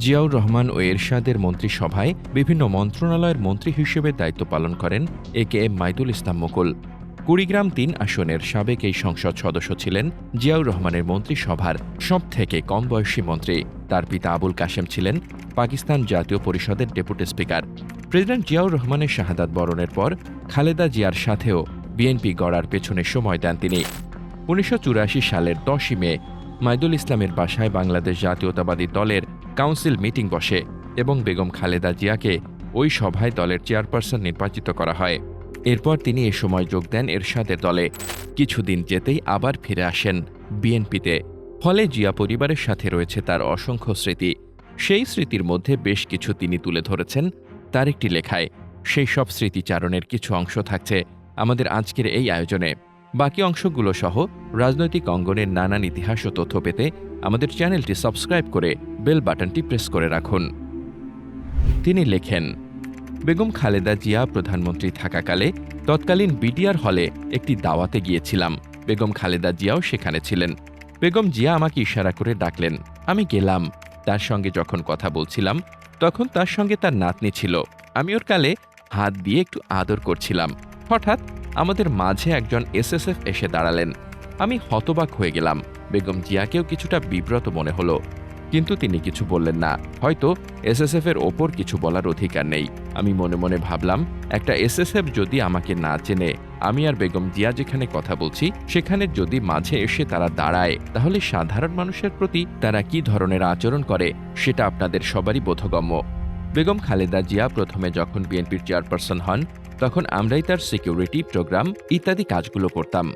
জিয়াউর রহমান ও এরশাদের মন্ত্রিসভায় বিভিন্ন মন্ত্রণালয়ের মন্ত্রী হিসেবে দায়িত্ব পালন করেন A K M Maidul Islam Mukul. Kurigram তিন আসনের সাবেক এই সংসদ সদস্য ছিলেন জিয়াউর রহমানের মন্ত্রিসভার সব থেকে কম বয়সী মন্ত্রী। তার পিতা আবুল কাশেম ছিলেন পাকিস্তান জাতীয় পরিষদের ডেপুটি স্পিকার। প্রেসিডেন্ট জিয়াউর রহমানের শাহাদাত বরণের পর খালেদা জিয়ার সাথেও বিএনপি গড়ার পেছনে সময় দেন তিনি। উনিশশো চুরাশি সালের দশই মে মাইদুল ইসলামের বাসায় বাংলাদেশ জাতীয়তাবাদী দলের কাউন্সিল মিটিং বসে এবং বেগম খালেদা জিয়াকে ওই সভায় দলের চেয়ারপারসন নির্বাচিত করা হয়। এরপর তিনি এ সময় যোগ দেন এরশাদের দলে। কিছুদিন যেতেই আবার ফিরে আসেন বিএনপিতে। ফলে জিয়া পরিবারের সাথে রয়েছে তার অসংখ্য স্মৃতি। সেই স্মৃতির মধ্যে বেশ কিছু তিনি তুলে ধরেছেন তার একটি লেখায়। সেই সব স্মৃতিচারণের কিছু অংশ থাকছে আমাদের আজকের এই আয়োজনে। বাকি অংশগুলো সহ রাজনৈতিক অঙ্গনের নানান ইতিহাস ও তথ্য পেতে আমাদের চ্যানেলটি সাবস্ক্রাইব করে বেল বাটনটি প্রেস করে রাখুন। তিনি লেখেন, বেগম খালেদা জিয়া প্রধানমন্ত্রী থাকাকালে তৎকালীন বিডিআর হলে একটি দাওয়াতে গিয়েছিলাম। বেগম খালেদা জিয়াও সেখানে ছিলেন। বেগম জিয়া আমাকে ইশারা করে ডাকলেন, আমি গেলাম। তার সঙ্গে যখন কথা বলছিলাম, তখন তার সঙ্গে তার নাতনি ছিল। আমি ওর কালে হাত দিয়ে একটু আদর করছিলাম। হঠাৎ আমাদের মাঝে একজন এসএসএফ এসে দাঁড়ালেন। আমি হতবাক হয়ে গেলাম। বেগম জিয়াকেও কিছুটা বিব্রত মনে হলো। কিন্তু তিনি কিছু বললেন না। হয়তো এসএসএফ এর ওপর কিছু বলার অধিকার নেই। আমি মনে মনে ভাবলাম, একটা এসএসএফ যদি আমাকে না চেনে, আমি আর বেগম জিয়া যেখানে কথা বলছি, সেখানে যদি মাঝে এসে তারা দাঁড়ায়, তাহলে সাধারণ মানুষের প্রতি তারা কি ধরনের আচরণ করে, সেটা আপনাদের সবারই বোধগম্য। বেগম খালেদা জিয়া প্রথমে যখন বিএনপির চেয়ারপারসন হন তখন আমরাই তার সিকিউরিটি প্রোগ্রাম ইত্যাদি কাজগুলো করতাম।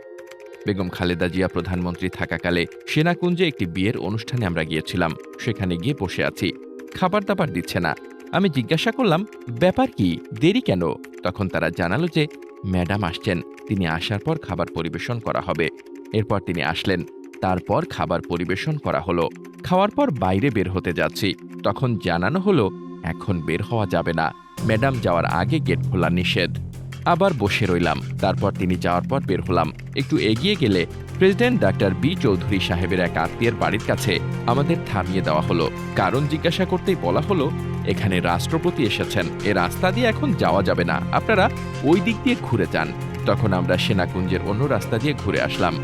বেগম খালেদা জিয়া প্রধানমন্ত্রী থাকাকালে সেনাকুঞ্জে একটি বিয়ের অনুষ্ঠানে আমরা গিয়েছিলাম। সেখানে গিয়ে বসে আছি। খাবার দাবার দিচ্ছে না। আমি জিজ্ঞাসা করলাম, ব্যাপার কি? দেরি কেন? তখন তারা জানালো যে, ম্যাডাম আসছেন। তিনি আসার পর খাবার পরিবেশন করা হবে। এরপর তিনি আসলেন। তারপর খাবার পরিবেশন করা হলো। খাওয়ার পর বাইরে বের হতে যাচ্ছি। তখন জানানো হলো, এখন বের হওয়া যাবে না। ম্যাডাম যাওয়ার আগে গেট খোলা নিষেধ। আবার বসে রইলাম। তারপর তিনি যাওয়ার পর বের হলাম। একটু এগিয়ে গেলে প্রেসিডেন্ট ডাক্তার বি চৌধুরী সাহেবের এক আত্মীয়ের বাড়ির কাছে আমাদের থামিয়ে দেওয়া হলো। কারণ জিজ্ঞাসা করতেই বলা হলো, এখানে রাষ্ট্রপতি এসেছেন। এ রাস্তা দিয়ে এখন যাওয়া যাবে না। আপনারা ওই দিক দিয়ে ঘুরে যান। তখন আমরা সেনাকুঞ্জের অন্য রাস্তা দিয়ে ঘুরে আসলাম।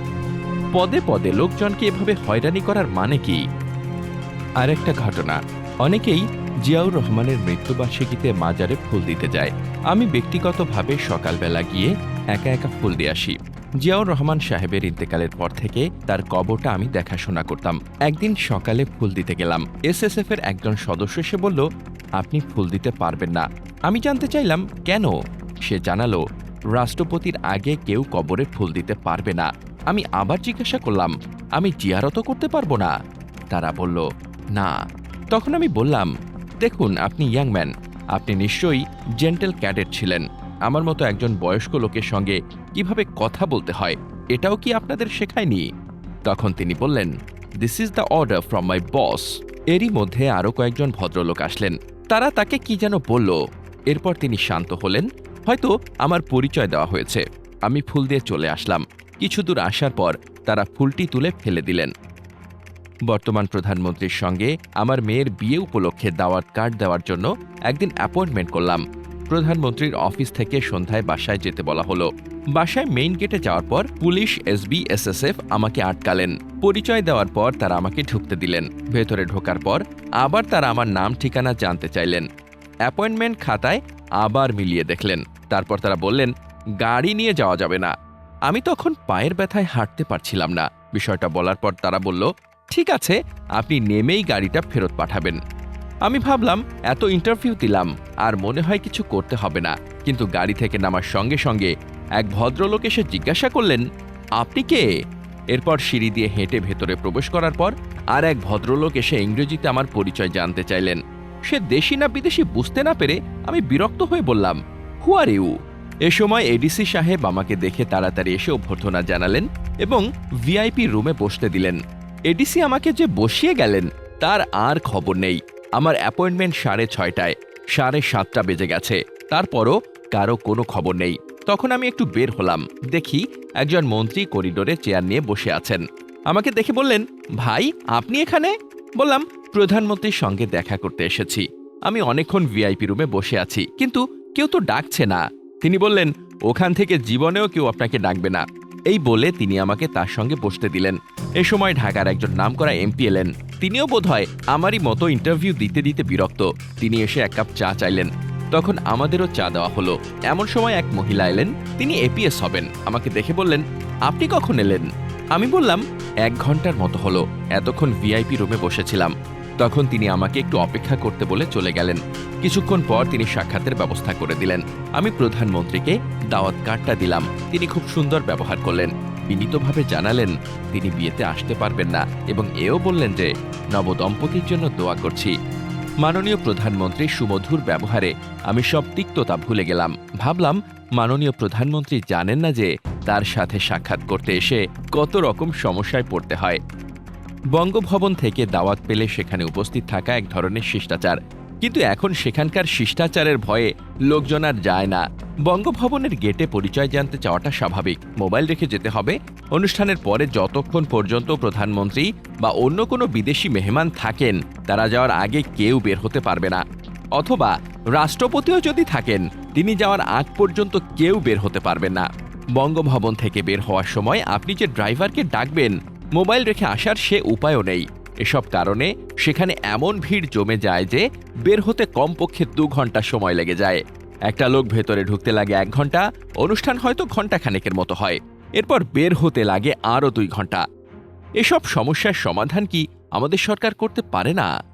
পদে পদে লোকজনকে এভাবে হয়রানি করার মানে কি? আরেকটা ঘটনা। অনেকেই জিয়াউর রহমানের মৃত্যুবার্ষিকীতে মাজারে ফুল দিতে যায়। আমি ব্যক্তিগতভাবে সকালবেলা গিয়ে একা একা ফুল দিয়ে আসি। জিয়াউর রহমান সাহেবের ইন্তেকালের পর থেকে তার কবরটা আমি দেখাশোনা করতাম। একদিন সকালে ফুল দিতে গেলাম। এসএসএফ এর একজন সদস্য এসে বলল, আপনি ফুল দিতে পারবেন না। আমি জানতে চাইলাম, কেন? সে জানালো, রাষ্ট্রপতির আগে কেউ কবরে ফুল দিতে পারবে না। আমি আবার জিজ্ঞাসা করলাম, আমি জিয়ারত করতে পারব না? তারা বলল, না। তখন আমি বললাম দেখুন, আপনি ইয়াং ম্যান। আপনি নিশ্চয়ই জেন্টেল ক্যাডেট ছিলেন। আমার মতো একজন বয়স্ক লোকের সঙ্গে কীভাবে কথা বলতে হয়, এটাও কি আপনাদের শেখায়নি? তখন তিনি বললেন this is the order from my boss এরই মধ্যে আরও কয়েকজন ভদ্রলোক আসলেন। তারা তাকে কি যেন বলল। এরপর তিনি শান্ত হলেন। হয়তো আমার পরিচয় দেওয়া হয়েছে। আমি ফুল দিয়ে চলে আসলাম। কিছু দূর আসার পর তারা ফুলটি তুলে ফেলে দিলেন। বর্তমান প্রধানমন্ত্রীর সঙ্গে আমার মেয়ের বিয়ে উপলক্ষে দাওয়াত কার্ড দেওয়ার জন্য একদিন অ্যাপয়েন্টমেন্ট করলাম। প্রধানমন্ত্রীর অফিস থেকে সন্ধ্যায় বাসায় যেতে বলা হলো। বাসায় মেইন গেটে যাওয়ার পর পুলিশ, এসবি, এসএসএফ আমাকে আটকালেন। পরিচয় দেওয়ার পর তারা আমাকে ঢুকতে দিলেন। ভেতরে ঢোকার পর আবার তারা আমার নাম, ঠিকানা জানতে চাইলেন। অ্যাপয়েন্টমেন্ট খাতায় আবার মিলিয়ে দেখলেন। তারপর তারা বললেন, গাড়ি নিয়ে যাওয়া যাবে না। আমি তখন পায়ের ব্যথায় হাঁটতে পারছিলাম না। বিষয়টা বলার পর তারা বলল ঠিক আছে, আপনি নেমেই গাড়িটা ফেরত পাঠাবেন। আমি ভাবলাম, এত ইন্টারভিউ দিলাম, আর মনে হয় কিছু করতে হবে না। কিন্তু গাড়ি থেকে নামার সঙ্গে সঙ্গে এক ভদ্রলোক এসে জিজ্ঞাসা করলেন, আপনি কে? এরপর সিঁড়ি দিয়ে হেঁটে ভেতরে প্রবেশ করার পর আর এক ভদ্রলোক এসে ইংরেজিতে আমার পরিচয় জানতে চাইলেন। সে দেশি না বিদেশি বুঝতে না পেরে আমি বিরক্ত হয়ে বললাম হু আর ইউ এ সময় এডিসি সাহেব আমাকে দেখে তাড়াতাড়ি এসে অভ্যর্থনা জানালেন এবং ভিআইপি রুমে বসতে দিলেন। এডিসি আমাকে যে বসিয়ে গেলেন, তার আর খবর নেই। আমার অ্যাপয়েন্টমেন্ট সাড়ে ছয়টায়, সাড়ে সাতটা বেজে গেছে। তারপরও কারও কোনো খবর নেই। তখন আমি একটু বের হলাম। দেখি একজন মন্ত্রী করিডোরে চেয়ার নিয়ে বসে আছেন। আমাকে দেখে বললেন, ভাই, আপনি এখানে? বললাম, প্রধানমন্ত্রীর সঙ্গে দেখা করতে এসেছি। আমি অনেকক্ষণ ভিআইপি রুমে বসে আছি, কিন্তু কেউ তো ডাকছে না। তিনি বললেন, ওখান থেকে জীবনেও কেউ আপনাকে ডাকবে না। এই বলে তিনি আমাকে তার সঙ্গে বসতে দিলেন। এ সময় ঢাকার একজন নামকরা এমপি এলেন। তিনিও বোধহয় আমারই মতো ইন্টারভিউ দিতে দিতে বিরক্ত। তিনি এসে এক কাপ চা চাইলেন। তখন আমাদেরও চা দেওয়া হলো। এমন সময় এক মহিলা এলেন। তিনি এপিএস হবেন। আমাকে দেখে বললেন, আপনি কখন এলেন? আমি বললাম, এক ঘণ্টার মতো হলো। এতক্ষণ ভিআইপি রুমে বসেছিলাম। তখন তিনি আমাকে একটু অপেক্ষা করতে বলে চলে গেলেন। কিছুক্ষণ পর তিনি সাক্ষাতের ব্যবস্থা করে দিলেন। আমি প্রধানমন্ত্রীকে দাওয়াত কার্ডটা দিলাম। তিনি খুব সুন্দর ব্যবহার করলেন। বিনীতভাবে জানালেন, তিনি বিয়েতে আসতে পারবেন না এবং এও বললেন যে, নবদম্পতির জন্য দোয়া করছি। মাননীয় প্রধানমন্ত্রী সুমধুর ব্যবহারে আমি সব তিক্ততা ভুলে গেলাম। ভাবলাম, মাননীয় প্রধানমন্ত্রী জানেন না যে, তার সাথে সাক্ষাৎ করতে এসে কত রকম সমস্যায় পড়তে হয়। বঙ্গভবন থেকে দাওয়াত পেলে সেখানে উপস্থিত থাকা এক ধরনের শিষ্টাচার। কিন্তু এখন সেখানকার শিষ্টাচারের ভয়ে লোকজন আর যায় না। বঙ্গভবনের গেটে পরিচয় জানতে চাওয়াটা স্বাভাবিক। মোবাইল রেখে যেতে হবে। অনুষ্ঠানের পরে যতক্ষণ পর্যন্ত প্রধানমন্ত্রী বা অন্য কোনো বিদেশি মেহমান থাকেন, তারা যাওয়ার আগে কেউ বের হতে পারবে না। অথবা রাষ্ট্রপতিও যদি থাকেন, তিনি যাওয়ার আগ পর্যন্ত কেউ বের হতে পারবেন না। বঙ্গভবন থেকে বের হওয়ার সময় আপনি যে ড্রাইভারকে ডাকবেন, মোবাইল রেখে আসার সে উপায়ও নেই। এসব কারণে সেখানে এমন ভিড় জমে যায় যে বের হতে কমপক্ষে দু ঘণ্টা সময় লেগে যায়। একটা লোক ভেতরে ঢুকতে লাগে এক ঘণ্টা, অনুষ্ঠান হয়তো ঘণ্টা খানেকের মতো হয়। এরপর বের হতে লাগে আরও দুই ঘণ্টা। এসব সমস্যার সমাধান কি আমাদের সরকার করতে পারে না?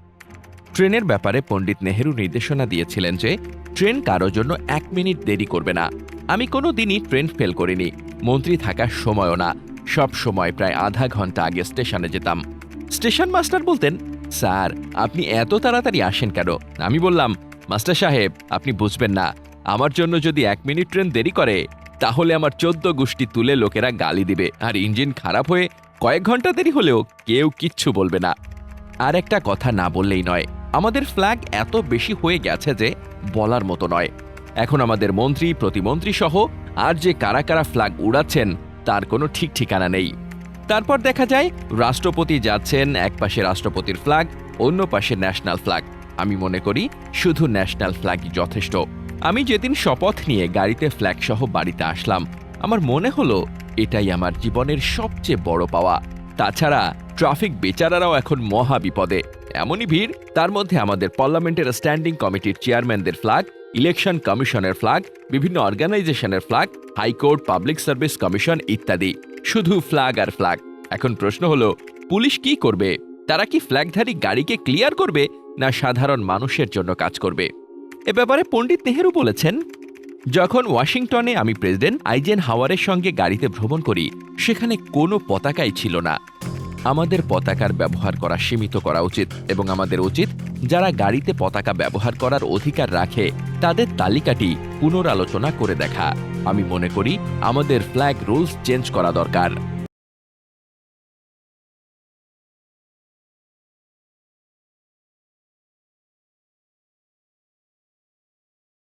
ট্রেনের ব্যাপারে পণ্ডিত নেহেরু নির্দেশনা দিয়েছিলেন যে, ট্রেন কারও জন্য এক মিনিট দেরি করবে না। আমি কোনো দিনই ট্রেন ফেল করিনি। মন্ত্রী থাকার সময়ও না। সব সময় প্রায় আধা ঘণ্টা আগে স্টেশনে যেতাম। স্টেশন মাস্টার বলতেন, স্যার, আপনি এত তাড়াতাড়ি আসেন কেন? আমি বললাম, মাস্টার সাহেব, আপনি বুঝবেন না, আমার জন্য যদি এক মিনিট ট্রেন দেরি করে, তাহলে আমার চোদ্দ গোষ্ঠী তুলে লোকেরা গালি দিবে, আর ইঞ্জিন খারাপ হয়ে কয়েক ঘণ্টা দেরি হলেও কেউ কিচ্ছু বলবে না। আর একটা কথা না বললেই নয়, আমাদের ফ্ল্যাগ এত বেশি হয়ে গেছে যে বলার মতো নয়। এখন আমাদের মন্ত্রী, প্রতিমন্ত্রী সহ আর যে কারা কারা ফ্ল্যাগ উড়াচ্ছেন, তার কোনো ঠিক ঠিকানা নেই। তারপর দেখা যায়, রাষ্ট্রপতি যাচ্ছেন এক পাশে রাষ্ট্রপতির ফ্ল্যাগ অন্য পাশে ন্যাশনাল ফ্ল্যাগ আমি মনে করি, শুধু ন্যাশনাল ফ্ল্যাগই যথেষ্ট। আমি যেদিন শপথ নিয়ে গাড়িতে ফ্ল্যাগ সহ বাড়িতে আসলাম, আমার মনে হলো, এটাই আমার জীবনের সবচেয়ে বড় পাওয়া। তাছাড়া ট্রাফিক বেচারারাও এখন মহা বিপদে। এমনই ভিড়, তার মধ্যে আমাদের পার্লামেন্টের স্ট্যান্ডিং কমিটির চেয়ারম্যানদের ফ্ল্যাগ ইলেকশন কমিশনের ফ্ল্যাগ বিভিন্ন অর্গানাইজেশনের flag high court public service commission ইত্যাদি। শুধু ফ্ল্যাগ আর ফ্ল্যাগ এখন প্রশ্ন হলো, পুলিশ কি করবে? তারা কি ফ্ল্যাগধারী গাড়িকে ক্লিয়ার করবে, না সাধারণ মানুষের জন্য কাজ করবে? এ ব্যাপারে পণ্ডিত নেহেরু বলেছেন, যখন ওয়াশিংটনে আমি প্রেসিডেন্ট আইজেন হাওয়ারের সঙ্গে গাড়িতে ভ্রমণ করি, সেখানে কোনো পতাকাই ছিল না। আমাদের পতাকার ব্যবহার করা সীমিত করা উচিত এবং আমাদের উচিত যারা গাড়িতে পতাকা ব্যবহার করার অধিকার রাখে, তাদের তালিকাটি পুনরালোচনা করে দেখা। আমি মনে করি আমাদের ফ্ল্যাগ রুলস চেঞ্জ করা দরকার।